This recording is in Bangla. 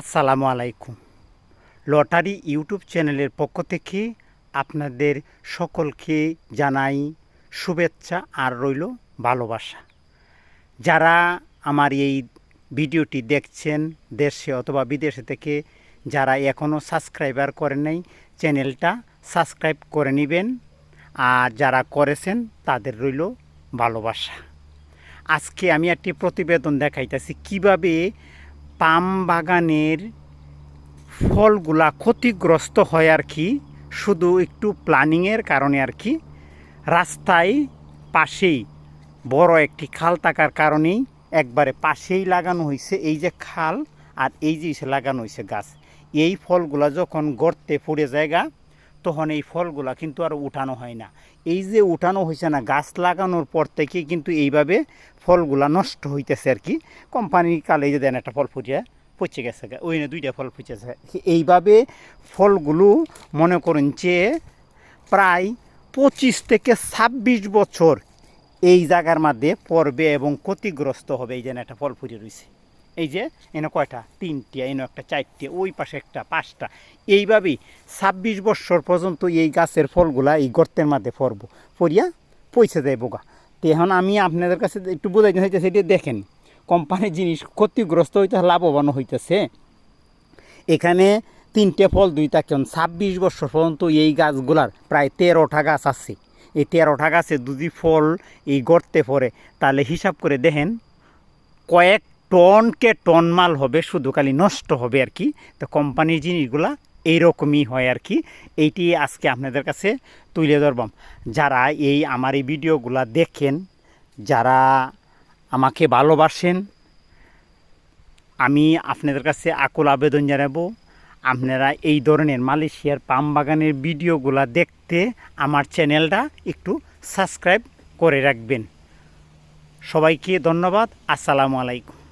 আসসালামু আলাইকুম। লটারি ইউটিউব চ্যানেলের পক্ষ থেকে আপনাদের সকলকে জানাই শুভেচ্ছা আর রইল ভালোবাসা। যারা আমার এই ভিডিওটি দেখছেন দেশে অথবা বিদেশে থেকে, যারা এখনও সাবস্ক্রাইবার করেন নাই, চ্যানেলটা সাবস্ক্রাইব করে নেবেন। আর যারা করেছেন, তাদের রইল ভালোবাসা। আজকে আমি একটি প্রতিবেদন দেখাইতেছি, কীভাবে পাম বাগানের ফলগুলা ক্ষতিগ্রস্ত হয় আর কি, শুধু একটু প্ল্যানিংয়ের কারণে আর কি। রাস্তায় পাশেই, বড় একটি খাল থাকার কারণেই একবারে পাশেই লাগানো হয়েছে এই যে খাল আর এই যে লাগানো হয়েছে গাছ। এই ফলগুলা যখন গর্তে পড়ে জায়গা তখন এই ফলগুলা, কিন্তু আর উঠানো হয় না। এই যে উঠানো হয়েছে না, গাছ লাগানোর পর থেকে কিন্তু এইভাবে ফলগুলা নষ্ট হইতেছে আর কি। কোম্পানি কালে যে দেন একটা ফল ফুটিয়ে, পচে গেছে ওই না দুইটা ফল ফুটেছে। এইভাবে ফলগুলো মনে করেন যে প্রায় পঁচিশ থেকে ছাব্বিশ বছর এই জায়গার মধ্যে পড়বে এবং ক্ষতিগ্রস্ত হবে এই যেন একটা ফল ফুটে রয়েছে এই যে, এনে কয়টা? তিনটে, এনে একটা চারটে, ওই পাশে একটা পাঁচটা। এইভাবেই ছাব্বিশ বছর পর্যন্ত এই গাছের ফলগুলা এই গর্তের মধ্যে পড়ব, পড়িয়া পয়সা দেয় বোগা তো এখন আমি আপনাদের কাছে একটু বোঝাই হইতেছে এটা দেখেন, কোম্পানির জিনিস ক্ষতিগ্রস্ত হইতে লাভবান হইতেছে। এখানে তিনটে ফল, দুইটা কেন ছাব্বিশ বছর পর্যন্ত এই গাছগুলার প্রায় তেরোটা গাছ আছে। এই তেরোটা গাছে যদি ফল এই গর্তে পড়ে, তাহলে হিসাব করে দেখেন, কয়েক টনকে টন মাল হবে শুধু খালি নষ্ট হবে আর কি। তো কোম্পানির জিনিসগুলা এইরকমই হয় আর কি। এইটি আজকে আপনাদের কাছে তুলে ধরবাম যারা এই আমার এই ভিডিওগুলা দেখেন, যারা আমাকে ভালোবাসেন, আমি আপনাদের কাছে আকুল আবেদন জানাব, আপনারা এই ধরনের মালয়েশিয়ার পাম বাগানের ভিডিওগুলা দেখতে আমার চ্যানেলটা একটু সাবস্ক্রাইব করে রাখবেন। সবাইকে ধন্যবাদ, আসসালামু আলাইকুম।